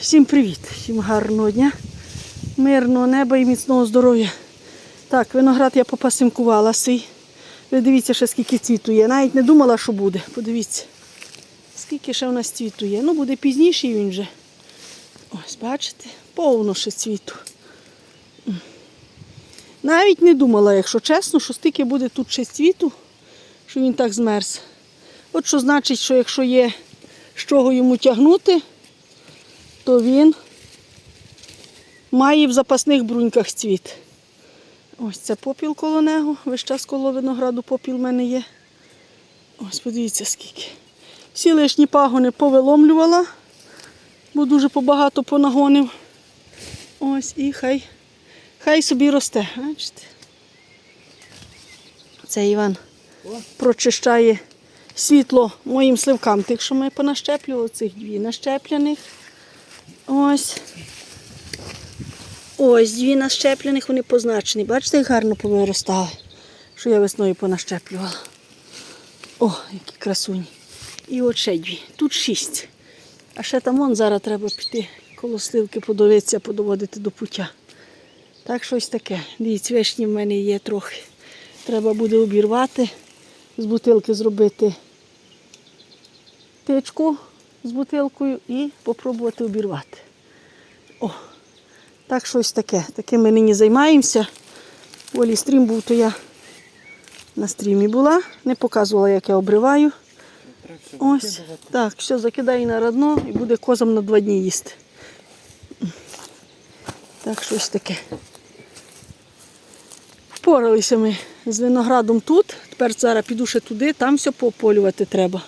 Всім привіт, всім гарного дня, мирного неба і міцного здоров'я. Так, виноград я попасинкувала сий. Ви дивіться, ще скільки цвіту є. Навіть не думала, що буде. Подивіться, скільки ще в нас цвіту є. Ну, буде пізніше він вже. Ось, бачите, повно ще цвіту. Навіть не думала, якщо чесно, що стільки буде тут ще цвіту, що він так змерз. От що значить, що якщо є з чого йому тягнути, то він має в запасних бруньках цвіт. Ось це попіл коло нього. Весь час коло винограду попіл в мене є. Ось подивіться скільки. Всі лишні пагони повиломлювала, бо дуже побагато понагонив. Ось і хай, хай собі росте. Бачите? Це Іван прочищає світло моїм сливкам, тих, що ми понащеплювали, цих дві нащепляних. Ось. Ось дві нащеплених, вони позначені. Бачите, як гарно повиростали, що я весною понащеплювала. О, які красуні. І от ще дві. Тут шість. А ще там вон зараз треба піти коло сливки подивитися, подоводити до пуття. Так щось таке. Дивіться, вишні в мене є трохи. Треба буде обірвати, з бутилки зробити тичку з бутилкою і попробувати обірвати. О, так щось таке. Таким ми нині займаємося. Волі стрім був, то я на стрімі була. Не показувала, як я обриваю. Ось. Так, все, закидаю на родно і буде козам на два дні їсти. Так, щось таке. Впоралися ми з виноградом тут. Тепер зараз піду ще туди, там все пополювати треба.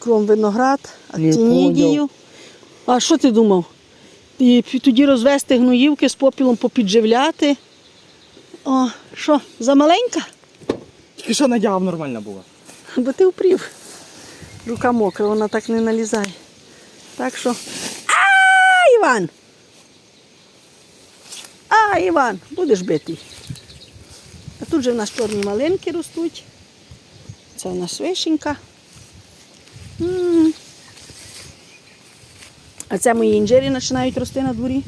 Кром виноград, актинідію. А що ти думав? І тоді розвести гноївки з попілом попідживляти. О, що, замаленька? Тільки що надягав нормальна була. Бо ти упрів. Рука мокра, вона так не налізає. Так що. А, Іван! А, Іван, будеш битий. А тут же в нас чорні малинки ростуть. Це у нас вишенька. М. А це мої інжирі починають рости на дворі.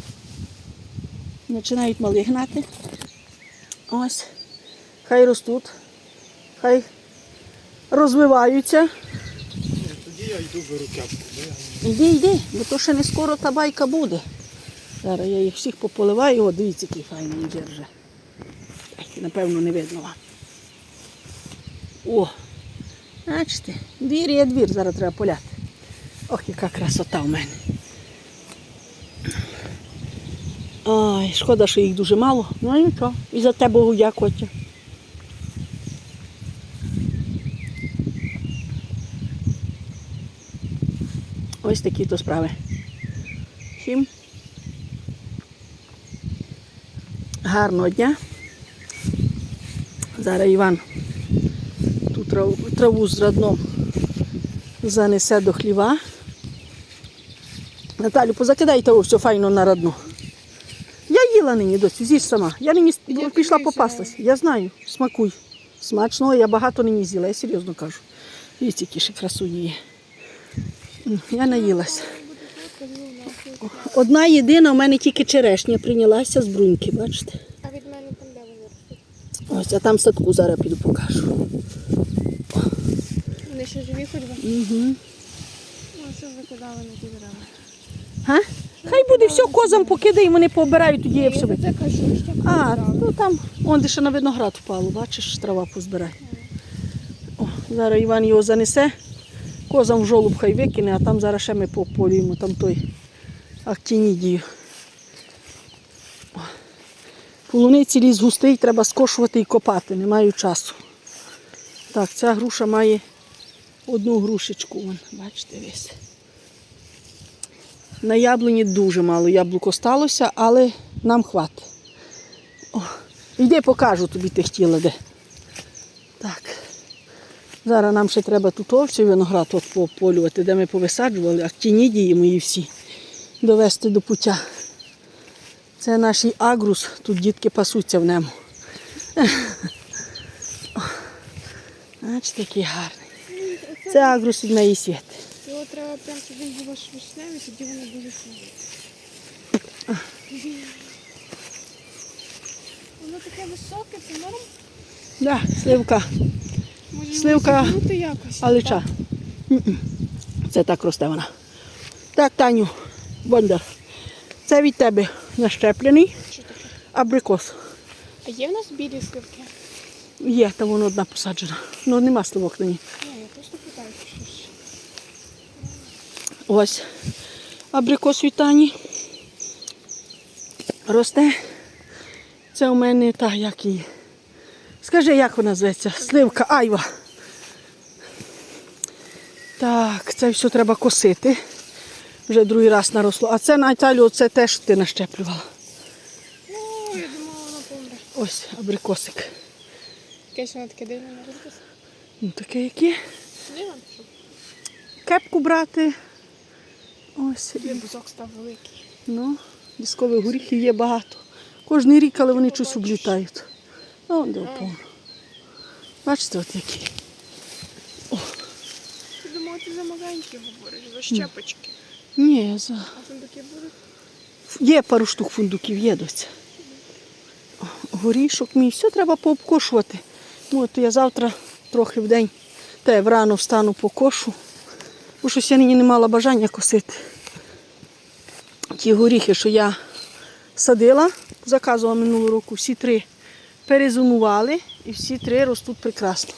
Починають мали гнати. Ось. Хай ростуть. Хай розвиваються. Тоді я йду беру кепку. Іди, йди, бо то ще не скоро та байка буде. Зараз я їх всіх пополиваю. О, дивіться, який файний інжир вже. Напевно, не видно вам. О! Бачите, двір є двір, зараз треба поляти. Ох, яка красота в мене. Ай, шкода, що їх дуже мало. Ну нічого. І за те Богу дякувати. Ось такі то справи. Всім гарного дня. Зараз Іван ту траву, траву з радном занесе до хліва. Наталю, позакидай того все файно на радно. Я їла нині доцю, з'їж сама. Я нині Я пішла тобі попастась. Я знаю, смакуй. Смачно, я багато нині з'їла, я серйозно кажу. Дивіться, які ще красуні є. Я наїлася. Одна єдина, у мене тільки черешня прийнялася з бруньки, бачите? А від мене там де вони? Ось, а там садку зараз піду покажу. Вони ще живі хоч би? Угу. Ну, що закидали на ті дерева? Га? Хай буде все козам покидай, вони пообирають, тоді я все викину. кажу, що А, ну там, он де ще на виноград впало, бачиш, трава позбирай. О, зараз Іван його занесе, козам в жолуб хай викине, а там зараз ще ми пополюємо там той актинідію. О, Полуниці ліс густий, треба скошувати і копати, не маю часу. Так, ця груша має одну грушечку, вон, бачите, весь. На яблуні дуже мало яблуко сталося, але нам хватить. О, йди покажу тобі ти хотіла де. Так. Зараз нам ще треба тут овці виноград от пополювати, де ми повисаджували, актінідії мої всі довести до пуття. Це наш агрус, тут дітки пасуться в ньому. О, Бачите, який гарний. Це агрус від неї світ. Його треба прям, щоб він був аж тоді воно дуже смачне. Воно таке високе, це норм. Да, сливка. Може Сливка. якось. Алича. М-м. Це так росте вона. Так, Таню, Бондар. Це від тебе нащеплений абрикос. А є в нас білі сливки? Є, там воно одна посаджена. Ну нема сливок на ній. Ні, я просто питаю, що ж. Ось. Абрикос від Тані. Росте. Це у мене та як її. Скажи, як вона зветься? Сливка айва. Так, це все треба косити. Вже другий раз наросло. А це Наталю, це теж ти нащеплювала. Ну, я думала, воно помре. Ось абрикосик. Якесь воно таке дивне на розпис. Ну, таке яке. Сюди Кепку брати. Ось. бузок став великий. Ну, дискових горіхів є багато. Кожний рік, але вони щось облітають. Ну, де повно. Бачите, от які. Ти думала, ти за маленькі говориш, за щепочки. Ні, за... А фундуки будуть? є пару штук фундуків, є доця. Горішок мій, все треба пообкошувати. Ну, от я завтра трохи в день, та я врано встану покошу. Бо щось я нині не мала бажання косити. Ті горіхи, що я садила, заказувала минулого року, всі три перезонували і всі три ростуть прекрасно.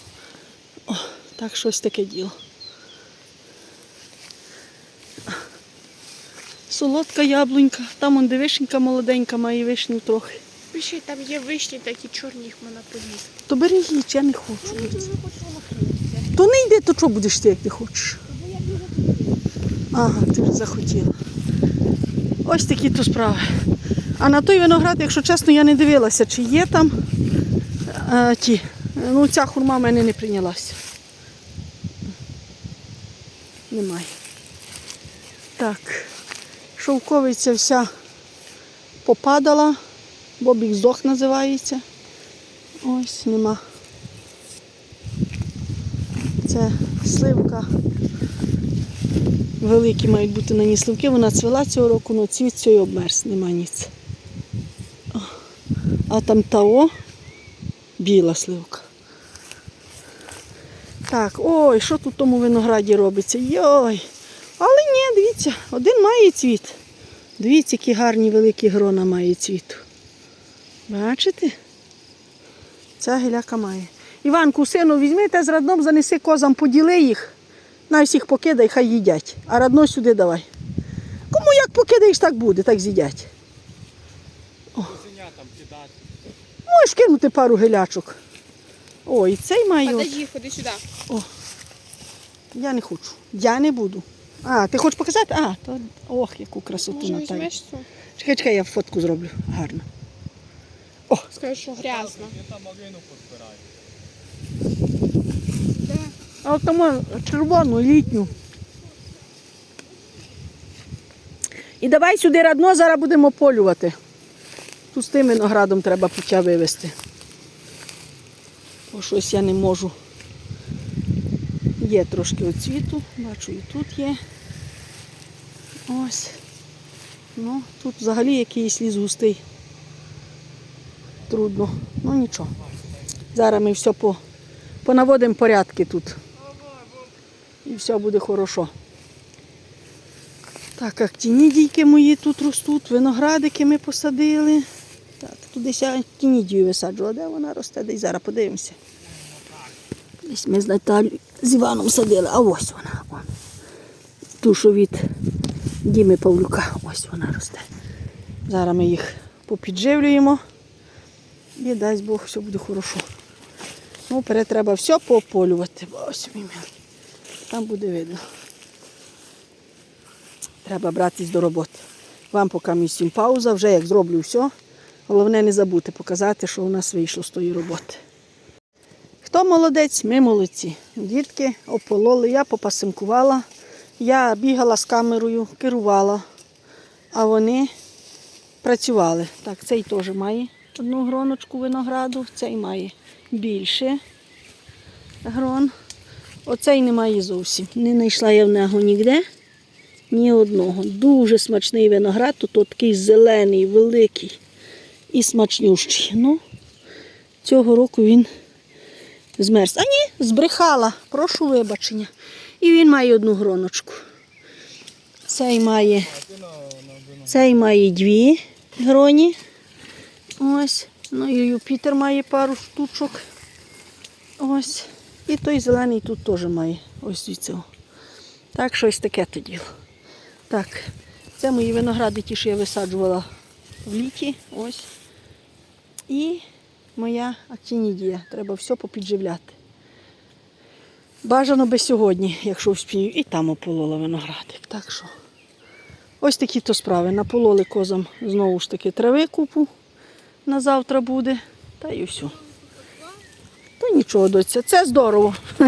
О, так щось таке діло. Солодка яблунька, там он де вишенька молоденька, має вишню трохи. Пиши, там є вишні такі чорні, їх можна поїсти. То бери їсть, я не хочу. Ну, я дуже хочу. То не йди, то що будеш ти, як ти хочеш. Бо я дуже хотіла. Ага, ти вже захотіла. Ось такі то справи. А на той виноград, якщо чесно, я не дивилася, чи є там е, ті. Ну, ця хурма в мене не прийнялася. Немає. Так, шовковиця вся попадала. Бобік здох називається. Ось нема. Це сливка. Великі мають бути на ній сливки. Вона цвела цього року, але цвіт цього обмерз, нема ніц. А там тао біла сливка. Так, ой, що тут в тому винограді робиться? Йой. Але ні, дивіться, один має цвіт. Дивіться, які гарні великі грона має цвіту. Бачите? Ця гіляка має. Іванку, сину, візьми те з радном, занеси козам, поділи їх. На всіх покидай, хай їдять. А радно сюди давай. Кому як покидаєш, так буде, так з'їдять. Можеш кинути пару гелячок. Ой, цей має. Подожди, ходи сюди. Я не хочу. Я не буду. А, ти хочеш показати? А, то ох, яку красоту Може, Наталі. Чекай, чекай, я фотку зроблю. Гарно. Скажеш, що грязно. Я там малину позбираю. А от тому червону, літню. І давай сюди радно, зараз будемо полювати. Тут з тим виноградом треба пуття вивезти. Бо щось я не можу. Є трошки оцвіту, бачу, і тут є. Ось. Ну, тут взагалі якийсь ліс густий. Трудно. Ну нічого. Зараз ми все по, понаводимо порядки тут. І все буде хорошо. Так, актінідійки мої тут ростуть, виноградики ми посадили. Так, туди ся актінідію висаджувала. Де вона росте? Десь зараз подивимося. Десь ми з Наталією з Іваном садили, а ось вона. Вон. Ту, від Діми Павлюка. Ось вона росте. Зараз ми їх попідживлюємо. І дасть Бог, все буде хорошо. Ну, треба все пополювати. Ось мій милий. Там буде видно. Треба братись до роботи. Вам поки місім пауза, вже як зроблю все. Головне не забути показати, що у нас вийшло з тої роботи. Хто молодець, ми молодці. Дітки опололи, я попасимкувала, я бігала з камерою, керувала, а вони працювали. Так, цей теж має одну гроночку винограду, цей має більше грон. Оцей немає зовсім. Не знайшла я в нього ніде. Ні одного. Дуже смачний виноград, тут такий зелений, великий і смачнющий. Ну, цього року він змерз. А ні, збрехала. Прошу вибачення. І він має одну гроночку. Цей має, цей має дві гроні. Ось. Ну і Юпітер має пару штучок. Ось. І той зелений тут теж має. Ось від цього. Так, щось таке то діло. Так, це мої виногради, ті, що я висаджувала в літі. Ось. І моя актінідія. Треба все попідживляти. Бажано би сьогодні, якщо вспію, і там ополола виноградик. Так що ось такі то справи. Напололи козам знову ж таки трави купу на завтра буде. Та і все. Нічого, доця, це здорово.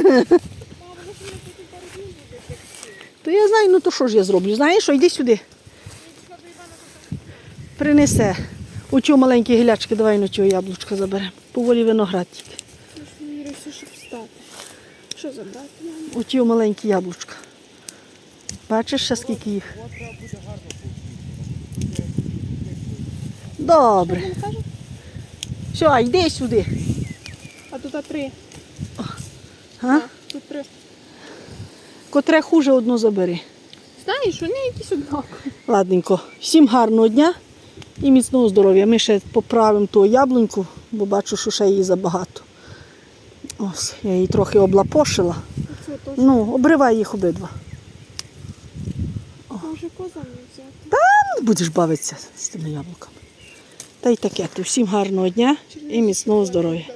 То я знаю, ну то що ж я зроблю? Знаєш що, йди сюди. Принесе. Оцю маленькі гілячки, давай на цього яблучка заберемо. Поволі виноград тільки. Що забрати? Оті маленькі яблучка. Бачиш, ще скільки їх? Добре. Все, йди сюди. Тут три. А? Тут три. Котре хуже одну забери. Знаєш, вони якісь однакові. Ладненько. Всім гарного дня і міцного здоров'я. Ми ще поправимо ту яблуньку, бо бачу, що ще її забагато. Ось, я її трохи облапошила. Ну, обривай їх обидва. може коза не взяти. Ну, Будеш бавитися з тими яблуками. Та й таке. то Всім гарного дня і міцного здоров'я.